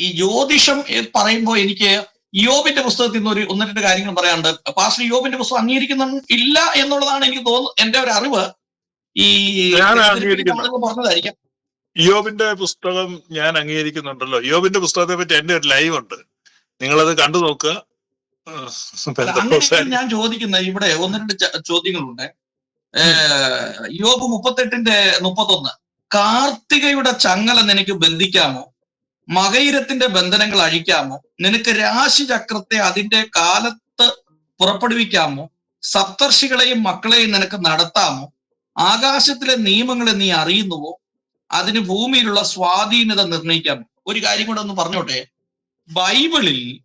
ഈ ജ്യോതിഷം പറയുമ്പോൾ എനിക്ക് യോബിന്റെ പുസ്തകത്തിൽ നിന്ന് ഒരു ഒന്ന് രണ്ട് കാര്യങ്ങൾ പറയാനുണ്ട്. പാസ്റ്റർ യോബിന്റെ പുസ്തകം അംഗീകരിക്കുന്ന ഇല്ല എന്നുള്ളതാണ് എനിക്ക് തോന്നുന്നത്. എന്റെ ഒരു അറിവ് ഈ. പറഞ്ഞതായിരിക്കാം. യോബിന്റെ പുസ്തകം ഞാൻ അംഗീകരിക്കുന്നുണ്ടല്ലോ. യോബിന്റെ പുസ്തകത്തെ പറ്റി എന്റെ ഒരു ലൈവ് ഉണ്ട്. നിങ്ങളത് കണ്ടു നോക്കുക ഞാൻ ചോദിക്കുന്ന ഇവിടെ ഒന്ന് രണ്ട് ചോദ്യങ്ങളുണ്ട്. യോബ് മുപ്പത്തെട്ടിന്റെ മുപ്പത്തൊന്ന്. കാർത്തികയുടെ ചങ്ങല നിനക്ക് ബന്ധിക്കാമോ? മകയിരത്തിന്റെ ബന്ധനങ്ങൾ അഴിക്കാമോ? നിനക്ക് രാശിചക്രത്തെ അതിന്റെ കാലത്ത് പുറപ്പെടുവിക്കാമോ? സപ്തർഷികളെയും മക്കളെയും നിനക്ക് നടത്താമോ? ആകാശത്തിലെ നിയമങ്ങളെ നീ അറിയുന്നുവോ? അതിന് ഭൂമിയിലുള്ള സ്വാധീനത നിർണയിക്കാമോ ഒരു കാര്യം കൂടെ ഒന്ന് പറഞ്ഞോട്ടെ. ബൈബിളിൽ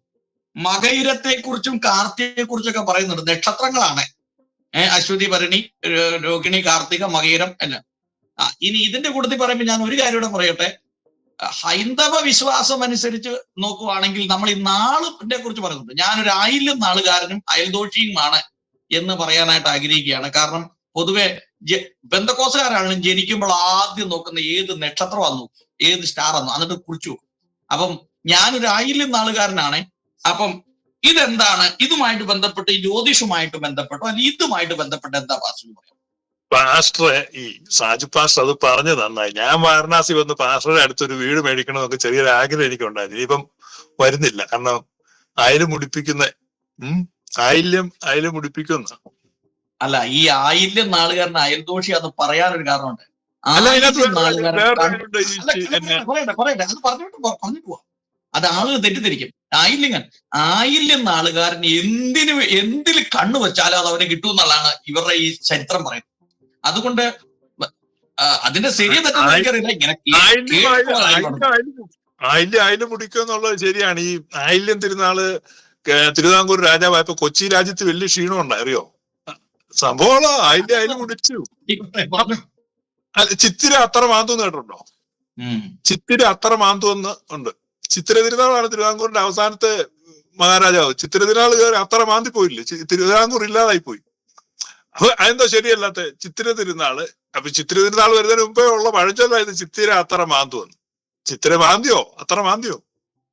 മകയിരത്തെക്കുറിച്ചും കാർത്തികയെക്കുറിച്ചൊക്കെ പറയുന്നുണ്ട്. നക്ഷത്രങ്ങളാണ്. ഏഹ് അശ്വതി ഭരണി രോഹിണി കാർത്തിക മകയിരം എല്ലാം. ഇനി ഇതിന്റെ കൂട്ടത്തിൽ പറയുമ്പോൾ ഞാൻ ഒരു കാര്യം കൂടെ പറയട്ടെ. ഹൈന്ദവ വിശ്വാസം അനുസരിച്ച് നോക്കുവാണെങ്കിൽ നമ്മൾ ഈ നാളിനെ കുറിച്ച് പറയുന്നുണ്ട്. ഞാനൊരു ആയില്യം നാളുകാരനും അയൽദോഷിയുമാണ് എന്ന് പറയാനായിട്ട് ആഗ്രഹിക്കുകയാണ്. കാരണം പൊതുവെ ബന്ധക്കോസുകാരാണെങ്കിലും ജനിക്കുമ്പോൾ ആദ്യം നോക്കുന്ന ഏത് നക്ഷത്രമാണെന്നു ഏത് സ്റ്റാർ വന്നു എന്നിട്ട് കുറിച്ചു. അപ്പം ഞാനൊരു ആയില്യം നാളുകാരനാണ്. അപ്പം ഇതെന്താണ്? ഇതുമായിട്ട് ബന്ധപ്പെട്ട് ജ്യോതിഷുമായിട്ട് ബന്ധപ്പെട്ടോ അല്ലെങ്കിൽ ഇതുമായിട്ട് ബന്ധപ്പെട്ട് എന്താ വാസു പറയാം? പാസ്റ്ററെ ഈ സാജു പാസ്റ്റർ അത് പറഞ്ഞു നന്നായി. ഞാൻ വാരണാസി വന്ന് പാസ്റ്ററുടെ അടുത്തൊരു വീട് മേടിക്കണം എന്നൊക്കെ ചെറിയൊരു ആഗ്രഹം എനിക്കുണ്ടായിരുന്നു. ഇനിയിപ്പം വരുന്നില്ല. കാരണം ആയിരം മുടിപ്പിക്കുന്ന ഉം ആയില്യം അയൽ മുടിപ്പിക്കുന്ന. അല്ല ഈ ആയില്യം നാളുകാരൻ അയൽദോഷിയാന്ന് പറയാനൊരു കാരണമുണ്ട്. ആയില്യം അത് ആളുകൾ തെറ്റിദ്ധരിക്കും. ആയില്യങ്ങൾ ആയില്യം നാളുകാരൻ എന്തിനു എന്തിൽ കണ്ണു വെച്ചാലും അത് അവന് കിട്ടും എന്നുള്ളതാണ് ഇവരുടെ ഈ ചരിത്രം പറയുന്നത്. അതുകൊണ്ട് അതിന്റെ ശരിയെ തെറ്റെന്ന് എനിക്കറിയില്ല. ഇങ്ങനെ മുടിക്കുക എന്നുള്ളത് ശരിയാണ്. ഈ ആയില്യം തിരുനാൾ തിരുവിതാംകൂർ രാജാവായപ്പോ കൊച്ചി രാജ്യത്ത് വലിയ ക്ഷീണം ഉണ്ടായി അറിയോ? സംഭവം ആയില്യം ആയില്യം മുടിച്ചു. ചിത്തിര അത്ര മാന്തോന്ന് കേട്ടിട്ടുണ്ടോ? ഉം. ചിത്തിര അത്ര മാന്തോന്ന് ഉണ്ട്. ചിത്തിര തിരുനാളാണ് തിരുവിതാംകൂറിന്റെ അവസാനത്തെ മഹാരാജാവ്. ചിത്തിര തിരുനാൾ അത്ര മാന്തി പോയില്ലേ? തിരുവിതാംകൂർ ഇല്ലാതായി പോയി. അപ്പൊ അതെന്തോ ശരിയല്ലാത്ത ചിത്തിര തിരുനാൾ അപ്പൊ ചിത്തിര തിരുനാൾ വരുന്നതിന് മുമ്പേ ഉള്ള പഴഞ്ചൊല്ലായത് ചിത്തിര അത്ര മാന്തു എന്ന് ചിത്തിര മാന്തിയോ? അത്ര മാന്തിയോ?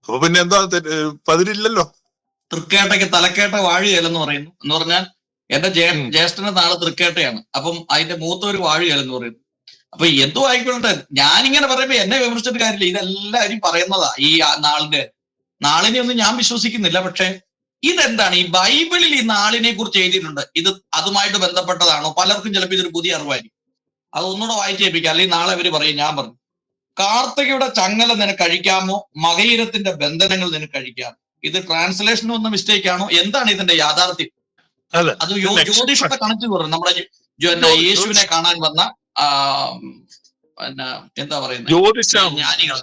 അപ്പൊ പിന്നെ എന്താ പതിരില്ലല്ലോ. തൃക്കേട്ടയ്ക്ക് തലക്കേട്ട വാഴുകയിലെന്ന് പറയുന്നു. എന്ന് പറഞ്ഞാൽ എന്റെ ജേ-. ജ്യേഷ്ഠന്റെ നാൾ തൃക്കേട്ടയാണ്. അപ്പം അതിന്റെ മൂത്ത ഒരു വാഴുകയിലെന്ന് പറയുന്നു. അപ്പൊ എന്തോ ആയിക്കോട്ടെ ഞാനിങ്ങനെ പറയുമ്പോ എന്നെ വിമർശിച്ചിട്ട് കാര്യമില്ല. ഇതെല്ലാവരും പറയുന്നതാ ഈ നാളിന്റെ. നാളിനെ ഒന്നും ഞാൻ വിശ്വസിക്കുന്നില്ല. പക്ഷെ ഇതെന്താണ്? ഈ ബൈബിളിൽ ഈ നാളിനെ കുറിച്ച് എഴുതിയിട്ടുണ്ട്. ഇത് അതുമായിട്ട് ബന്ധപ്പെട്ടതാണോ? പലർക്കും ചിലപ്പോൾ ഇതൊരു പുതിയ അറിവായിരിക്കും. അത് ഒന്നുകൂടെ വായിച്ചു കേൾപ്പിക്കാം. അല്ലെങ്കിൽ നാളെ അവർ പറയും ഞാൻ പറഞ്ഞു. കാർത്തികയുടെ ചങ്ങല നിനക്ക് കഴിക്കാമോ? മകയിരത്തിന്റെ ബന്ധനങ്ങൾ നിനക്ക് കഴിക്കാമോ? ഇത് ട്രാൻസ്ലേഷൻ ഒന്ന് മിസ്റ്റേക്ക് ആണോ? എന്താണ് ഇതിന്റെ യാഥാർത്ഥ്യം? അത്. ജ്യോതിഷത്തെ കണക്ട് പറഞ്ഞു നമ്മുടെ യേശുവിനെ കാണാൻ വന്ന എന്താ പറയുന്നത് ജ്ഞാനികൾ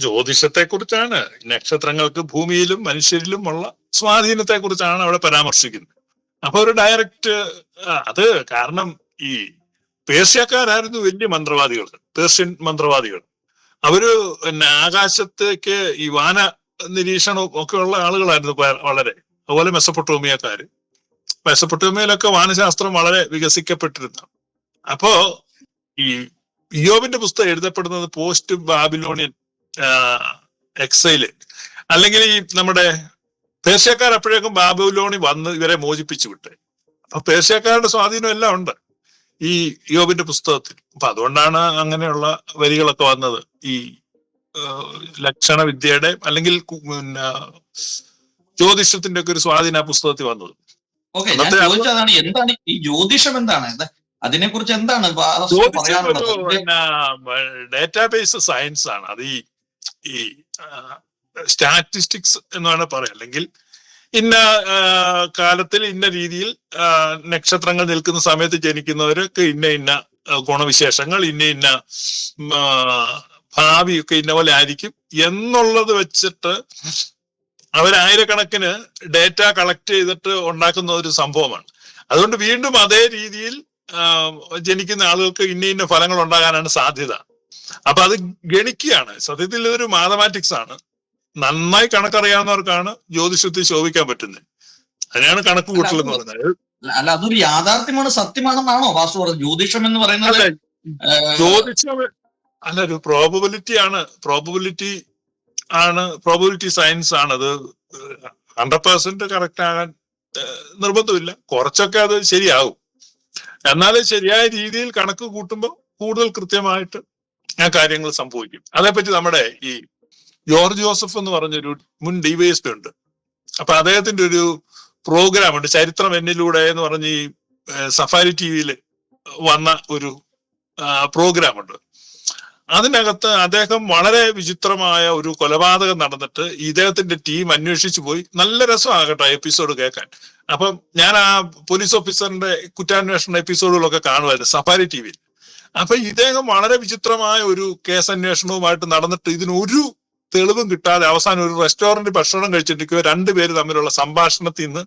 ജ്യോതിഷത്തെ കുറിച്ചാണ് നക്ഷത്രങ്ങൾക്ക് ഭൂമിയിലും മനുഷ്യരിലും ഉള്ള സ്വാധീനത്തെ കുറിച്ചാണ് അവിടെ പരാമർശിക്കുന്നത്. അപ്പൊ ഒരു ഡയറക്റ്റ് അത് കാരണം ഈ പേർഷ്യക്കാരായിരുന്നു വലിയ മന്ത്രവാദികൾ പേർഷ്യൻ മന്ത്രവാദികൾ. അവർ പിന്നെ ആകാശത്തേക്ക് ഈ വാന നിരീക്ഷണവും ഒക്കെ ഉള്ള ആളുകളായിരുന്നു വളരെ. അതുപോലെ മെസ്സപ്പൊട്ടോമിയക്കാര്. മെസ്സപ്പൊട്ടോമിയയിലൊക്കെ വാനശാസ്ത്രം വളരെ വികസിക്കപ്പെട്ടിരുന്നു. അപ്പോ ഈ യോബിന്റെ പുസ്തകം എഴുതപ്പെടുന്നത് പോസ്റ്റ് ബാബിലോണിയൻ എക്സൈൽ അല്ലെങ്കിൽ ഈ നമ്മുടെ പേർഷ്യക്കാർ അപ്പോഴേക്കും ബാബുലോണി വന്ന് ഇവരെ മോചിപ്പിച്ചു വിട്ടെ. അപ്പൊ പേർഷ്യക്കാരുടെ സ്വാധീനം എല്ലാം ഉണ്ട് ഈ യോബിന്റെ പുസ്തകത്തിൽ. അപ്പൊ അതുകൊണ്ടാണ് അങ്ങനെയുള്ള വരികളൊക്കെ വന്നത്. ഈ ലക്ഷണ വിദ്യയുടെ അല്ലെങ്കിൽ പിന്നെ ജ്യോതിഷത്തിന്റെ ഒക്കെ ഒരു സ്വാധീനം ആ പുസ്തകത്തിൽ വന്നത്. ഓക്കെ ഞാൻ അന്നത്തെ ചോദിച്ചതാണ് എന്താണ് ഈ ജ്യോതിഷം എന്താണ്? ഇത് അതിനെ കുറിച്ച് എന്താണ് പറയാനുള്ളത്? ഒരു ഡേറ്റാബേസ് സയൻസ് ആണ് അത് ഈ ഈ സ്റ്റാറ്റിസ്റ്റിക്സ് എന്ന് വേണേൽ പറയാം അല്ലെങ്കിൽ ഇന്ന കാലത്തിൽ ഇന്ന രീതിയിൽ നക്ഷത്രങ്ങൾ നിൽക്കുന്ന സമയത്ത് ജനിക്കുന്നവർക്ക് ഇന്ന ഇന്ന ഗുണവിശേഷങ്ങൾ ഇന്ന ഇന്ന ഭാവിയൊക്കെ ഇന്ന പോലെ ആയിരിക്കും എന്നുള്ളത് വെച്ചിട്ട് അവരായിരക്കണക്കിന് ഡേറ്റ കളക്ട് ചെയ്തിട്ട് ഉണ്ടാക്കുന്ന ഒരു സംഭവമാണ്. അതുകൊണ്ട് വീണ്ടും അതേ രീതിയിൽ ജനിക്കുന്ന ആളുകൾക്ക് ഇന്ന ഇന്ന ഫലങ്ങൾ ഉണ്ടാകാനാണ് സാധ്യത. അപ്പൊ അത് ഗണിക്കുകയാണ്. സത്യത്തിൽ ഇതൊരു മാത്തമാറ്റിക്സ് ആണ്. നന്നായി കണക്കറിയാവുന്നവർക്കാണ് ജ്യോതിഷത്തിൽ ശോഭിക്കാൻ പറ്റുന്നത്. അതിനാണ് കണക്ക് കൂട്ടൽ എന്ന് പറയുന്നത് അല്ല അതൊരു യാഥാർത്ഥ്യമാണ് സത്യമാണെന്നാണോ വാസ്തു പറഞ്ഞത്? ജ്യോതിഷം എന്ന് പറയുന്നത് ജ്യോതിഷം അല്ല ഒരു പ്രോബബിലിറ്റി ആണ്. പ്രോബബിലിറ്റി ആണ് പ്രോബബിലിറ്റി സയൻസ് ആണ്. അത് ഹൺഡ്രഡ് പെർസെന്റ് കറക്റ്റ് ആകാൻ നിർബന്ധമില്ല. കുറച്ചൊക്കെ അത് ശരിയാവും എന്നാൽ ശരിയായ രീതിയിൽ കണക്ക് കൂട്ടുമ്പോൾ കൂടുതൽ കൃത്യമായിട്ട് ആ കാര്യങ്ങൾ സംഭവിക്കും. അതേപ്പറ്റി നമ്മുടെ ഈ ജോർജ് ജോസഫ് എന്ന് പറഞ്ഞൊരു മുൻ ഡിവൈഎസ്പി ഉണ്ട്. അപ്പൊ അദ്ദേഹത്തിന്റെ ഒരു പ്രോഗ്രാം ഉണ്ട്. ചരിത്രം എന്നിലൂടെ എന്ന് പറഞ്ഞ് ഈ സഫാരി ടി വിയിൽ വന്ന ഒരു പ്രോഗ്രാം ഉണ്ട്. അതിനകത്ത് അദ്ദേഹം വളരെ വിചിത്രമായ ഒരു കൊലപാതകം നടന്നിട്ട് ഇദ്ദേഹത്തിന്റെ ടീം അന്വേഷിച്ചു പോയി. നല്ല രസമാകട്ടെ എപ്പിസോഡ് കേൾക്കാൻ. അപ്പം ഞാൻ ആ പോലീസ് ഓഫീസറിന്റെ കുറ്റാന്വേഷണ എപ്പിസോഡുകളൊക്കെ കാണുമായിരുന്നു സഫാരി ടി വിയിൽ അപ്പൊ ഇദ്ദേഹം വളരെ വിചിത്രമായ ഒരു കേസ് അന്വേഷണവുമായിട്ട് നടന്നിട്ട് ഇതിനൊരു തെളിവും കിട്ടാതെ അവസാനം ഒരു റെസ്റ്റോറന്റ് ഭക്ഷണം കഴിച്ചിട്ടിരിക്കുക രണ്ടുപേര് തമ്മിലുള്ള സംഭാഷണത്തിൽ നിന്ന്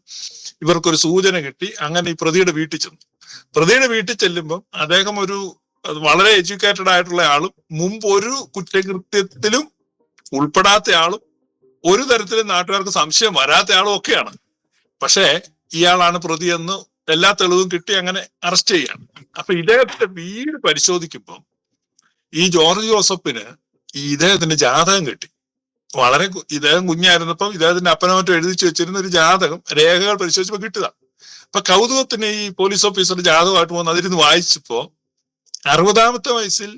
ഇവർക്കൊരു സൂചന കിട്ടി. അങ്ങനെ ഈ പ്രതിയുടെ വീട്ടിൽ ചെന്നു. പ്രതിയുടെ വീട്ടിൽ ചെല്ലുമ്പം അദ്ദേഹം ഒരു വളരെ എഡ്യൂക്കേറ്റഡ് ആയിട്ടുള്ള ആളും മുമ്പ് ഒരു കുറ്റകൃത്യത്തിലും ഉൾപ്പെടാത്ത ആളും ഒരു തരത്തിലും നാട്ടുകാർക്ക് സംശയം വരാത്ത ആളും ഒക്കെയാണ്. പക്ഷേ ഇയാളാണ് പ്രതിയെന്ന് എല്ലാ തെളിവും കിട്ടി അങ്ങനെ അറസ്റ്റ് ചെയ്യാണ്. അപ്പൊ ഇദ്ദേഹത്തിന്റെ വീട് പരിശോധിക്കുമ്പോൾ ഈ ജോർജ് ജോസഫിന് ഈ ഇദ്ദേഹത്തിന്റെ ജാതകം കിട്ടി. വളരെ ഇദ്ദേഹം കുഞ്ഞായിരുന്നപ്പം ഇദ്ദേഹത്തിന്റെ അപ്പനോറ്റം എഴുതിച്ചു വെച്ചിരുന്ന ഒരു ജാതകം രേഖകൾ പരിശോധിച്ചപ്പോൾ കിട്ടുക അപ്പൊ കൗതുകത്തിന് ഈ പോലീസ് ഓഫീസറുടെ ജാതകമായിട്ട് പോകുന്ന അതിരുന്ന് വായിച്ചപ്പോ അറുപതാമത്തെ വയസ്സിൽ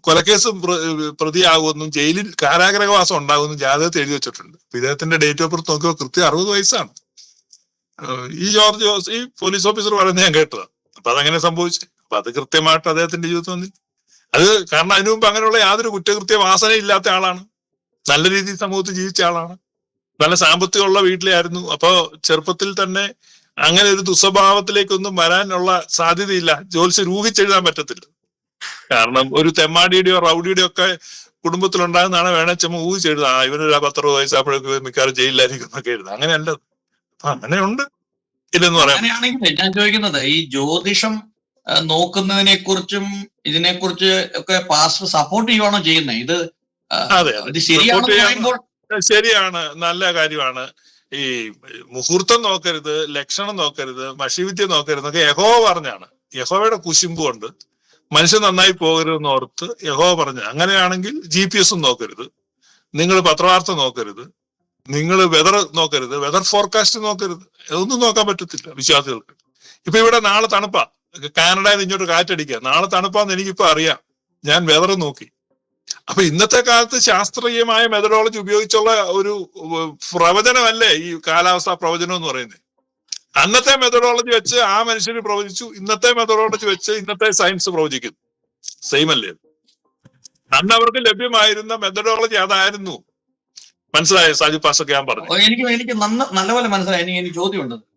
കൊലക്കേസ് പ്ര- പ്രതിയാകുമെന്നും ജയിലിൽ കാരാഗ്രഹവാസം ഉണ്ടാകുമെന്നും ജാതകത്തിൽ എഴുതി വെച്ചിട്ടുണ്ട്. ഇദ്ദേഹത്തിന്റെ ഡേറ്റ് ഓഫ് ബർത്ത് നോക്കിയപ്പോൾ കൃത്യം അറുപത് വയസ്സാണ്. ഈ ജോർജ് ജോസ് ഈ പോലീസ് ഓഫീസർ പറയുന്നത് ഞാൻ കേട്ടതാ. അപ്പൊ അതങ്ങനെ സംഭവിച്ചു. അപ്പൊ അത് കൃത്യമായിട്ട് അദ്ദേഹത്തിന്റെ ജീവിതത്തിൽ വന്നി അത് കാരണം അതിനു മുമ്പ് അങ്ങനെയുള്ള യാതൊരു കുറ്റകൃത്യ വാസന ഇല്ലാത്ത ആളാണ്. നല്ല രീതിയിൽ സമൂഹത്തിൽ ജീവിച്ച ആളാണ്. നല്ല സാമ്പത്തികമുള്ള വീട്ടിലായിരുന്നു. അപ്പോ ചെറുപ്പത്തിൽ തന്നെ അങ്ങനെ ഒരു ദുസ്വഭാവത്തിലേക്കൊന്നും വരാനുള്ള സാധ്യതയില്ല. ജോലിസ് രൂഹിച്ചെഴുതാൻ പറ്റത്തില്ല. കാരണം ഒരു തെമ്മാടിയുടെയോ റൗഡിയുടെയോ ഒക്കെ കുടുംബത്തിലുണ്ടാകുന്നതാണ് വേണേ ചുമ ഊഹിച്ചെഴുതാം ഇവനൊരു പത്തറുപത് വയസ്സായപ്പോഴേക്ക് മിക്കവാറും ജയിലിലായിരിക്കും എന്നൊക്കെ എഴുതാം അങ്ങനെയല്ലത് അങ്ങനെയുണ്ട്. ഇല്ലെന്ന് പറയാം അങ്ങനെയാണെങ്കിൽ ഞാൻ ചോദിക്കുന്നത് ഈ ജ്യോതിഷം നോക്കുന്നതിനെ കുറിച്ചും ഇതിനെ കുറിച്ച് ഒക്കെ പാസ്റ്റർ സപ്പോർട്ട് ചെയ്യുവാണോ ചെയ്യുന്നത് ഇത് അതെ, ഇത് ശരിയാണെന്ന് പറയുമ്പോൾ ശരിയാണ്. നല്ല കാര്യമാണ്. ഈ മുഹൂർത്തം നോക്കരുത് ലക്ഷണം നോക്കരുത് മഷിവിദ്യ നോക്കരുത് എന്നൊക്കെ യഹോ പറഞ്ഞാണ്. യഹോവയുടെ കുശിമ്പ് കൊണ്ട് മനുഷ്യൻ നന്നായി പോകരുതെന്ന് ഓർത്ത് യഹോ പറഞ്ഞു അങ്ങനെയാണെങ്കിൽ ജി പി എസും നോക്കരുത്. നിങ്ങൾ പത്രവാർത്ത നോക്കരുത്. നിങ്ങൾ വെതർ നോക്കരുത് വെതർ ഫോർകാസ്റ്റ് നോക്കരുത്. ഇതൊന്നും നോക്കാൻ പറ്റത്തില്ല വിശ്വാസികൾക്ക്. ഇപ്പൊ ഇവിടെ നാളെ തണുപ്പാ. കാനഡയിൽ നിന്ന് ഇങ്ങോട്ട് കാറ്റടിക്കുക നാളെ തണുപ്പാന്ന് എനിക്കിപ്പോ അറിയാം. ഞാൻ വെതർ നോക്കി. അപ്പൊ ഇന്നത്തെ കാലത്ത് ശാസ്ത്രീയമായ മെത്തഡോളജി ഉപയോഗിച്ചുള്ള ഒരു പ്രവചനമല്ലേ ഈ കാലാവസ്ഥാ പ്രവചനം എന്ന് പറയുന്നത്? അന്നത്തെ മെത്തഡോളജി വെച്ച് ആ മനുഷ്യർ പ്രവചിച്ചു ഇന്നത്തെ മെത്തഡോളജി വെച്ച് ഇന്നത്തെ സയൻസ് പ്രവചിക്കുന്നു. സെയിം അല്ലേ? അന്ന് അവർക്ക് ലഭ്യമായിരുന്ന മെത്തഡോളജി അതായിരുന്നു. മനസ്സിലായോ സാജു പാസൊക്കെ ഞാൻ പറഞ്ഞു. എനിക്ക് എനിക്ക് നന്ന നല്ലപോലെ മനസ്സിലായി. എനിക്ക് ചോദ്യമുണ്ട്.